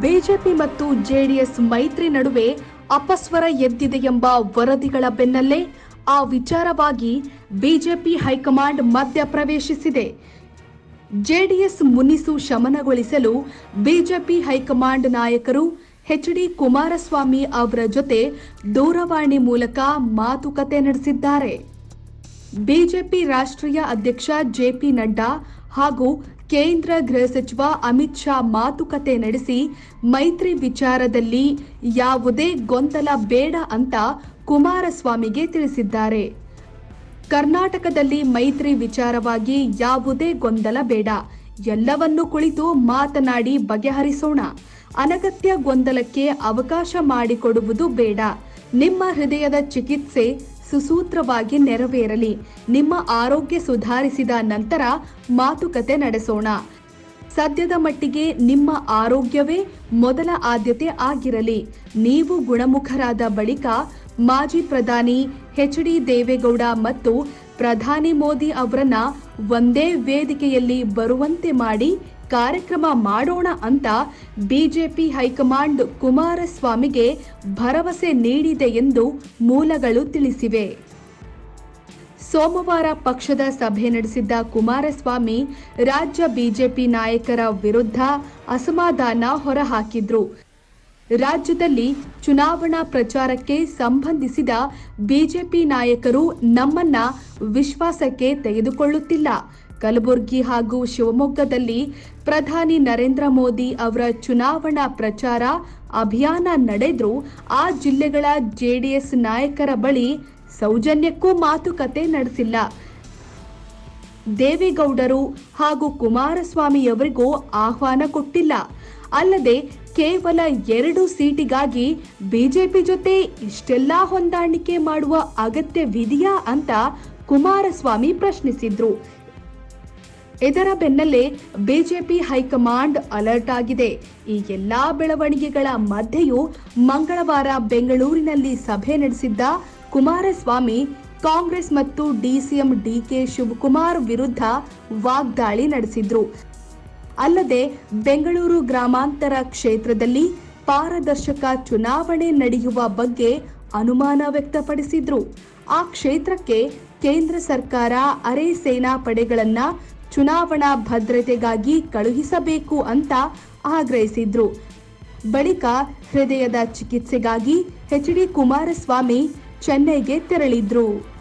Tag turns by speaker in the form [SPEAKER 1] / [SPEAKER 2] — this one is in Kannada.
[SPEAKER 1] ಬಿಜೆಪಿ ಮತ್ತು ಜೆಡಿಎಸ್ ಮೈತ್ರಿ ನಡುವೆ ಅಪಸ್ವರ ಎದ್ದಿದೆ ಎಂಬ ವರದಿಗಳ ಬೆನ್ನಲ್ಲೇ ಆ ವಿಚಾರವಾಗಿ ಬಿಜೆಪಿ ಹೈಕಮಾಂಡ್ ಮಧ್ಯ ಪ್ರವೇಶಿಸಿದೆ ಜೆಡಿಎಸ್ ಮುನಿಸು ಶಮನಗೊಳಿಸಲು ಬಿಜೆಪಿ ಹೈಕಮಾಂಡ್ ನಾಯಕರು ಎಚ್ ಡಿ ಕುಮಾರಸ್ವಾಮಿ ಅವರ ಜೊತೆ ದೂರವಾಣಿ ಮೂಲಕ ಮಾತುಕತೆ ನಡೆಸಿದ್ದಾರೆ. ಬಿಜೆಪಿ ರಾಷ್ಟ್ರೀಯ ಅಧ್ಯಕ್ಷ ಜೆಪಿ ನಡ್ಡಾ ಹಾಗೂ ಕೇಂದ್ರ ಗೃಹ ಸಚಿವ ಅಮಿತ್ ಶಾ ಮಾತುಕತೆ ನಡೆಸಿ ಮೈತ್ರಿ ವಿಚಾರದಲ್ಲಿ ಯಾವುದೇ ಗೊಂದಲ ಬೇಡ ಅಂತ ಕುಮಾರಸ್ವಾಮಿಗೆ ತಿಳಿಸಿದ್ದಾರೆ. ಕರ್ನಾಟಕದಲ್ಲಿ ಮೈತ್ರಿ ವಿಚಾರವಾಗಿ ಯಾವುದೇ ಗೊಂದಲ ಬೇಡ. ಎಲ್ಲವನ್ನೂ ಕುಳಿತು ಮಾತನಾಡಿ ಬಗೆಹರಿಸೋಣ. ಅನಗತ್ಯ ಗೊಂದಲಕ್ಕೆ ಅವಕಾಶ ಮಾಡಿಕೊಡುವುದು ಬೇಡ. ನಿಮ್ಮ ಹೃದಯದ ಚಿಕಿತ್ಸೆ ಸುಸೂತ್ರವಾಗಿ ನೆರವೇರಲಿ. ನಿಮ್ಮ ಆರೋಗ್ಯ ಸುಧಾರಿಸಿದ ನಂತರ ಮಾತುಕತೆ ನಡೆಸೋಣ. ಸದ್ಯದ ಮಟ್ಟಿಗೆ ನಿಮ್ಮ ಆರೋಗ್ಯವೇ ಮೊದಲ ಆದ್ಯತೆ ಆಗಿರಲಿ. ನೀವು ಗುಣಮುಖರಾದ ಬಳಿಕ ಮಾಜಿ ಪ್ರಧಾನಿ ಎಚ್ ಡಿ ದೇವೇಗೌಡ ಮತ್ತು ಪ್ರಧಾನಿ ಮೋದಿ ಅವರನ್ನ ಒಂದೇ ವೇದಿಕೆಯಲ್ಲಿ ಬರುವಂತೆ ಮಾಡಿ ಕಾರ್ಯಕ್ರಮ ಮಾಡೋಣ ಅಂತ ಬಿಜೆಪಿ ಹೈಕಮಾಂಡ್ ಕುಮಾರಸ್ವಾಮಿಗೆ ಭರವಸೆ ನೀಡಿದೆ ಎಂದು ಮೂಲಗಳು ತಿಳಿಸಿವೆ. ಸೋಮವಾರ ಪಕ್ಷದ ಸಭೆ ನಡೆಸಿದ್ದ ಕುಮಾರಸ್ವಾಮಿ ರಾಜ್ಯ ಬಿಜೆಪಿ ನಾಯಕರ ವಿರುದ್ಧ ಅಸಮಾಧಾನ ಹೊರಹಾಕಿದ್ರು. ರಾಜ್ಯದಲ್ಲಿ ಚುನಾವಣಾ ಪ್ರಚಾರಕ್ಕೆ ಸಂಬಂಧಿಸಿದ ಬಿಜೆಪಿ ನಾಯಕರು ನಮ್ಮನ್ನ ವಿಶ್ವಾಸಕ್ಕೆ ತೆಗೆದುಕೊಳ್ಳುತ್ತಿಲ್ಲ. ಕಲಬುರಗಿ ಹಾಗೂ ಶಿವಮೊಗ್ಗದಲ್ಲಿ ಪ್ರಧಾನಿ ನರೇಂದ್ರ ಮೋದಿ ಅವರ ಚುನಾವಣಾ ಪ್ರಚಾರ ಅಭಿಯಾನ ನಡೆದರೂ, ಆ ಜಿಲ್ಲೆಗಳ ಜೆಡಿಎಸ್ ನಾಯಕರ ಬಳಿ ಸೌಜನ್ಯಕ್ಕೂ ಮಾತುಕತೆ ನಡೆಸಿಲ್ಲ. ದೇವೇಗೌಡರು ಹಾಗೂ ಕುಮಾರಸ್ವಾಮಿಯವರಿಗೂ ಆಹ್ವಾನ ಕೊಟ್ಟಿಲ್ಲ. ಅಲ್ಲದೆ ಕೇವಲ ಎರಡು ಸೀಟಿಗಾಗಿ ಬಿಜೆಪಿ ಜೊತೆ ಇಷ್ಟೆಲ್ಲ ಹೊಂದಾಣಿಕೆ ಮಾಡುವ ಅಗತ್ಯವಿದೆಯಾ ಅಂತ ಕುಮಾರಸ್ವಾಮಿ ಪ್ರಶ್ನಿಸಿದ್ರು. ಇದರ ಬೆನ್ನಲ್ಲೇ ಬಿಜೆಪಿ ಹೈಕಮಾಂಡ್ ಅಲರ್ಟ್ ಆಗಿದೆ. ಈ ಎಲ್ಲಾ ಬೆಳವಣಿಗೆಗಳ ಮಧ್ಯೆಯೂ ಮಂಗಳವಾರ ಬೆಂಗಳೂರಿನಲ್ಲಿ ಸಭೆ ನಡೆಸಿದ್ದ ಕುಮಾರಸ್ವಾಮಿ, ಕಾಂಗ್ರೆಸ್ ಮತ್ತು ಡಿಸಿಎಂ ಡಿಕೆ ಶಿವಕುಮಾರ್ ವಿರುದ್ಧ ವಾಗ್ದಾಳಿ ನಡೆಸಿದ್ರು. ಅಲ್ಲದೆ ಬೆಂಗಳೂರು ಗ್ರಾಮಾಂತರ ಕ್ಷೇತ್ರದಲ್ಲಿ ಪಾರದರ್ಶಕ ಚುನಾವಣೆ ನಡೆಯುವ ಬಗ್ಗೆ ಅನುಮಾನ ವ್ಯಕ್ತಪಡಿಸಿದ್ರು. ಆ ಕ್ಷೇತ್ರಕ್ಕೆ ಕೇಂದ್ರ ಸರ್ಕಾರ ಅರೆ ಸೇನಾ ಪಡೆಗಳನ್ನ ಚುನಾವಣಾ ಭದ್ರತೆಗಾಗಿ ಕಳುಹಿಸಬೇಕು ಅಂತ ಆಗ್ರಹಿಸಿದ್ರು. ಬಳಿಕ ಹೃದಯದ ಚಿಕಿತ್ಸೆಗಾಗಿ ಎಚ್ ಡಿ ಕುಮಾರಸ್ವಾಮಿ ಚೆನ್ನೈಗೆ ತೆರಳಿದ್ರು.